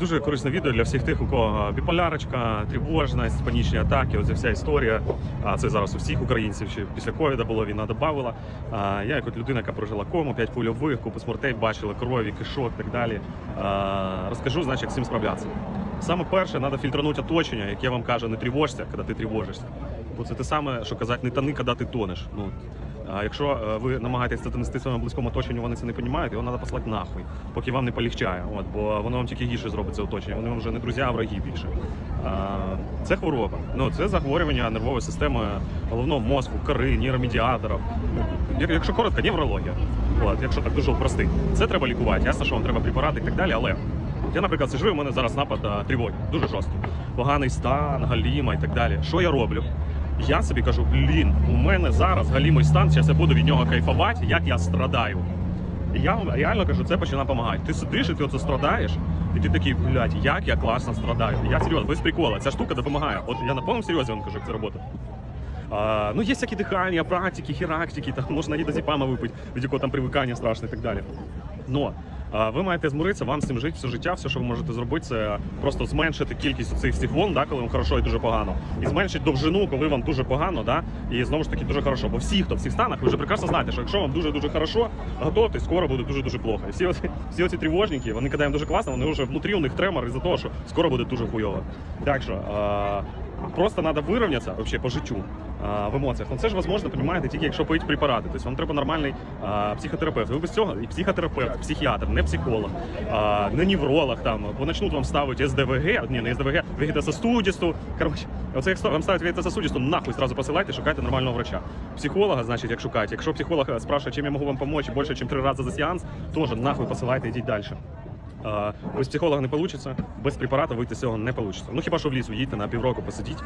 Дуже корисне відео для всіх тих, у кого біполярочка, тривожність, панічні атаки. Оця вся історія. А це зараз у всіх українців. Ще після ковіда було війна додавала. Я як от людина, яка прожила кому, 5 польових, купу смертей, бачила крові, кишок і так далі. Розкажу, значить, як з цим справлятися. Саме перше, треба фільтранути оточення, яке вам каже, не тривожся, коли ти тривожишся. Бо це те саме, що казати, не тони, коли ти тонеш. Ну, якщо е, ви намагаєтесь донести своєму близькому оточенню, вони це не розуміють, його треба послати нахуй, поки вам не полегчає. От, бо воно вам тільки гірше зробить це оточення. Вони вам вже не друзі, а враги більше. Це хвороба. Ну, це захворювання нервової системи головного мозку, кори, нейромедіаторів. Якщо коротко, неврологія. От, якщо так дуже простий. Це треба лікувати. Ясно, що вам треба препарати і так далі, але. Я, наприклад, сижу, у мене зараз напад тривоги, дуже жорсткий. Поганий стан, галіма і так далі. Що я роблю? Я собі кажу, блін, у мене зараз галімий стан, зараз я буду від нього кайфувати, як я страдаю. І я вам реально кажу, це починає допомагати. Ти сидиш і ти оце страдаєш, і ти такий, блядь, як я класно страдаю. Я серйозно, без прикола, ця штука допомагає. От я на повному серйозі вам кажу, як це робота. А, ну, є всякі дихання, практики, хірактики, там можна і дозіпама випити, від якого там привикання страшне і так далі. Но ви маєте змиритися, вам з цим жити все життя. Все, що ви можете зробити, це просто зменшити кількість цих всіх волн, да, коли вам хорошо і дуже погано, і зменшити довжину, коли вам дуже погано, да, і знову ж таки дуже хорошо. Бо всі, хто в цих станах, ви вже прекрасно знаєте, що якщо вам дуже дуже хорошо, готовтесь, скоро буде дуже дуже плохо. І всі оці, всі оці тривожники, вони їм дуже класно, вони вже внутрі у них тремор із-за того, що скоро буде дуже хуйово. Так що. Просто треба вирівнятися вообще по життю в емоціях. Ну це ж возможно, розумієте, тільки якщо пить препарати. Тобто вам треба нормальний а, психотерапевт. Ви без цього і психотерапевт, психіатр, не психолог, а, не невролог там, бо почнуть вам ставити СДВГ, ні, не СДВГ, вегетососудисту. Коротше, оце як вам ставить вегетососудисту, нахуй сразу посилайте, шукайте нормального врача. Психолога, значить, як шукаєте. Якщо психолог спрашиває, чим я можу вам допомогти більше, ніж три рази за сеанс, теж нахуй посилайте, йдіть далі. Без психолога не вийде, без препарату вийти з цього не вийде. Ну хіба що в ліс уїдьте на півроку посидіть,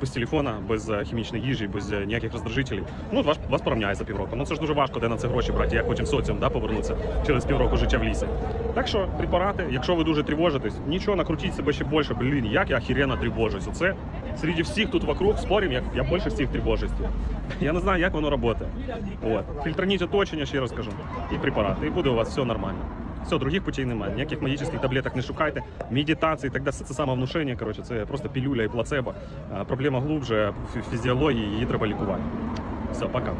без телефона, без е, хімічної їжі, без е, ніяких роздражителів. Ну, вас, вас порівняє за півроку. Ну це ж дуже важко, де на це гроші брати, як потім соціум да, повернутися через півроку життя в лісі. Так що препарати, якщо ви дуже тривожитесь, нічого накрутіть себе ще більше. Блін, як я охеренно тривожусь. Оце серед всіх тут вокруг спорим, як я більше всіх тривожусь. Я не знаю, як воно працює. От. Фільтраніть оточення, ще раз кажу, і препарати, і буде у вас все нормально. Все, других путей немає. Ніяких магічних таблеток не шукайте, медитації, так далі. Це самовнушення, коротше, це просто пілюля і плацебо. Проблема глубже фізіології, її треба лікувати. Все, пока.